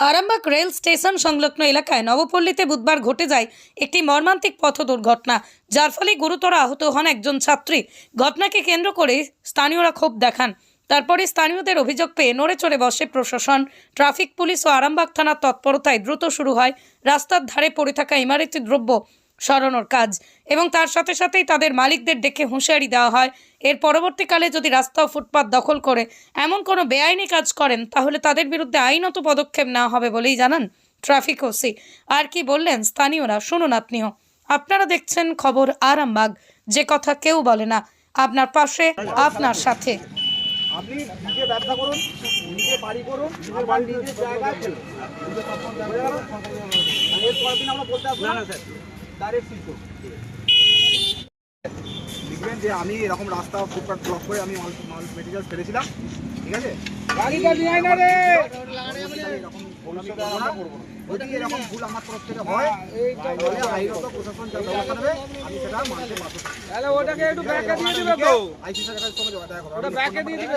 Arambagh rail station সংলগ্ন এলাকায় নবপল্লীতে বুধবার ঘটে যায় একটি মর্মান্তিক পথ দুর্ঘটনা, যার ফলে গুরুতর আহত হন একজন ছাত্রী। ঘটনাকে কেন্দ্র করে স্থানীয়রা ক্ষোভ দেখান। তারপরে স্থানীয়দের অভিযোগ পেয়ে নড়ে চড়ে বসে প্রশাসন, ট্রাফিক পুলিশ ও আরামবাগ থানার তৎপরতায় দ্রুত শুরু হয়। রাস্তার ধারে পড়ে থাকা ইমারতি দ্রব্য সরানোর কাজ। এবং তার সাথে সাথেই তাদের মালিকদের ডেকে হুঁশিয়ারি দেওয়া হয়। এর পরবর্তীকালে যদি রাস্তা ও ফুটপাত দখল করে এমন কোনো বেআইনি কাজ করেন তাহলে তাদের বিরুদ্ধে আইনত পদক্ষেপ নেওয়া হবে বলেই জানান ট্রাফিক ওসি। আর কি বললেন স্থানীয়রা শুনুন আপনিও আপনারা দেখছেন খবর আরামবাগ। যে কথা কেউ বলে না। আপনার পাশে আপনার সাথে। আপনি নিজে ব্যবসা করুন নিজে বাড়ি করুন নিজের জায়গায় ফেলুন বুঝে গেল? আর এর পরের দিন আমরা বলতে আসব না স্যার। লিখবেন যে আমি এরকম রাস্তা ফুটপাথ ব্লক করে আমি মাল মেটেরিয়াল ফেলেছিলাম ঠিক আছে? গাড়িটা নিয়ে না রে! এরকম। যদি এরকম ভুল আমার তরফ থেকে হয় তাহলে আইনত প্রশাসন যা ব্যবস্থা নেবে আমি সেটা মানতে বাধ্য। তাহলে ওটাকে একটু ব্যাকে দিয়ে দিবে তো। আইসি স্যারের কাছে সঙ্গে যোগাযোগ করো। ওটা ব্যাকে দিয়ে দিবে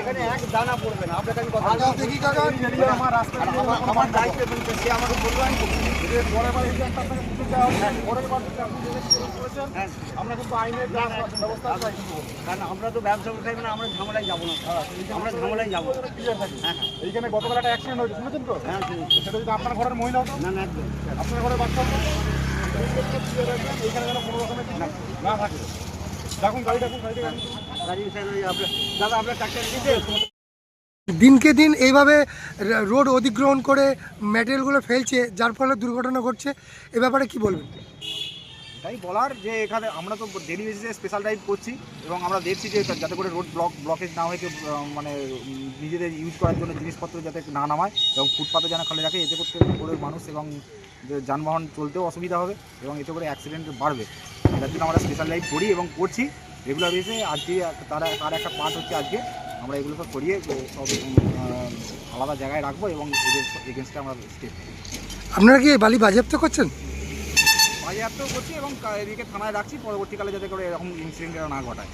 এখানে এক দানা পড়বে না। আপনাকে আমি কথা দেখি কাকা আমার রাস্তা আমার দায়িত্ব এবং সে আমাকে বলল আমি করব। পরের বার এই একটা আপনাকে বুঝে দেওয়া হবে, পরের বার যদি আপনি করেছেন, আমরা কিন্তু আইনের ব্যবস্থা। কারণ আমরা তো ব্যবসা করতে না আমরা ঝামেলায় যাব না। আমরা ঝামেলায় যাব। থাকি। এইখানে গতকাল একটা অ্যাক্সিডেন্ট হয়েছে শুনেছেন তো? হ্যাঁ সেটা যদি আপনার ঘরের মহিলা হতো না না একদম। আপনার ঘরের বাচ্চা হতো এইখানে যেন কোনো রকমের না। থাকে। দেখুন গাড়ি দেখুন গাড়ি দেখুন দিনকে দিন এইভাবে রোড অধিগ্রহণ করে ম্যাটেরিয়ালগুলো ফেলছে, যার ফলে দুর্ঘটনা ঘটছে। এ ব্যাপারে কি বলবেন? তাই বলার যে এখানে আমরা তো ডেলি বেসিসে স্পেশাল ড্রাইভ করছি এবং আমরা দেখছি যে যাতে করে রোড ব্লক ব্লকেজ না হয়ে মানে নিজেদের ইউজ করার জন্য জিনিসপত্র যাতে না নামায় এবং ফুটপাতে যেন খালি রাখে, এতে করতে করে মানুষ এবং যানবাহন চলতেও অসুবিধা হবে এবং এতে করে অ্যাক্সিডেন্ট বাড়বে। যার জন্য আমরা স্পেশাল ড্রাইভ করি এবং করছি। রেগুলার বেসে আজকে তার তার একটা পার্ট হচ্ছে আজকে। আমরা এগুলো সব করিয়ে সব আলাদা জায়গায় রাখব এবং এগেনস্টে আমরা স্টেপ আপনারা কি এই বালি বাজেয়াপ্ত করছেন? বাজেয়াপ্তও করছি এবং এদিকে থানায় রাখছি পরবর্তীকালে যাতে করে এরকম ইনসিডেন্ট না ঘটায়।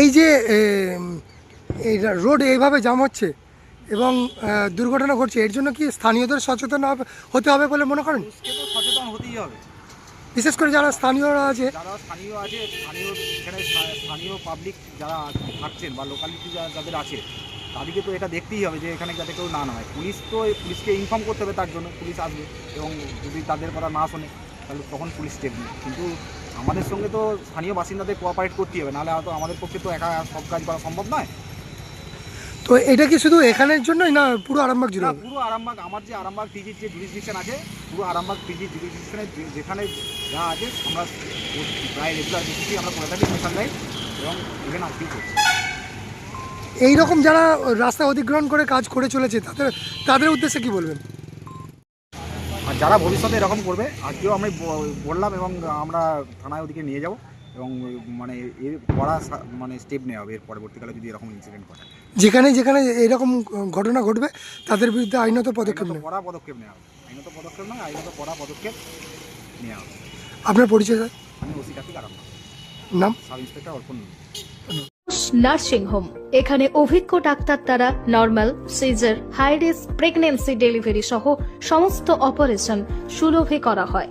এই যে এই রোড এইভাবে জাম হচ্ছে এবং দুর্ঘটনা ঘটছে এর জন্য কি স্থানীয়দের সচেতন হতে হবে বলে মনে করেন? সচেতন হতেই হবে। বিশেষ করে যারা স্থানীয়রা আছে। যারা স্থানীয় আছে, স্থানীয় এখানে স্থানীয়- পাবলিক যারা থাকছেন বা লোকালিটি যাদের আছে, তাদেরকে তো এটা দেখতেই হবে যে এখানে যাতে কেউ না নামায়। পুলিশ তো পুলিশকে ইনফর্ম করতে হবে তার জন্য পুলিশ আসবে এবং যদি তাদের কথা না শোনে, তাহলে তখন পুলিশ নেবে কিন্তু আমাদের সঙ্গে তো স্থানীয় বাসিন্দাদের কোঅপারেট করতেই হবে, নাহলে হয়তো আমাদের পক্ষে তো একা সব কাজ করা সম্ভব নয়। তো এটা কি শুধু এখানের জন্যই না পুরো আরামবাগ জুড়ে? না পুরো আরামবাগ আমার যে আরামবাগ পিজির যে জুরিসডিকশন আছে পুরো আরামবাগ পিজির জুরিসডিকশনে যেখানে যা আছে আমরা প্রায় রেগুলার বেসিসই আমরা করে থাকি স্পেশাল লাইফ এবং ইভেন আজকেও করছি। এই রকম যারা রাস্তা অধিগ্রহণ করে কাজ করে চলেছে তাদের তাদের উদ্দেশ্যে কি বলবেন? আর যারা ভবিষ্যতে এরকম করবে আজকেও আমি বললাম এবং আমরা থানায় ওদিকে নিয়ে যাব। এবং মানে এর কড়া মানে স্টেপ নেওয়া হবে এর পরবর্তীকালে যদি এরকম ইনসিডেন্ট ঘটে। যেখানে যেখানে এরকম ঘটনা ঘটবে তাদের বিরুদ্ধে আইনত পদক্ষেপ নেবে কড়া পদক্ষেপ নেওয়া হবে। আইনত পদক্ষেপ নয় আইনত কড়া পদক্ষেপ নেওয়া হবে। আপনার পরিচয় স্যার? আমি ওসি কার্তিক আরামবাগ। নাম? Sub inspector Arpan nursing home. এখানে অভিজ্ঞ ডাক্তার দ্বারা normal caesar high risk pregnancy delivery সহ সমস্ত অপারেশন সুলভে করা হয়।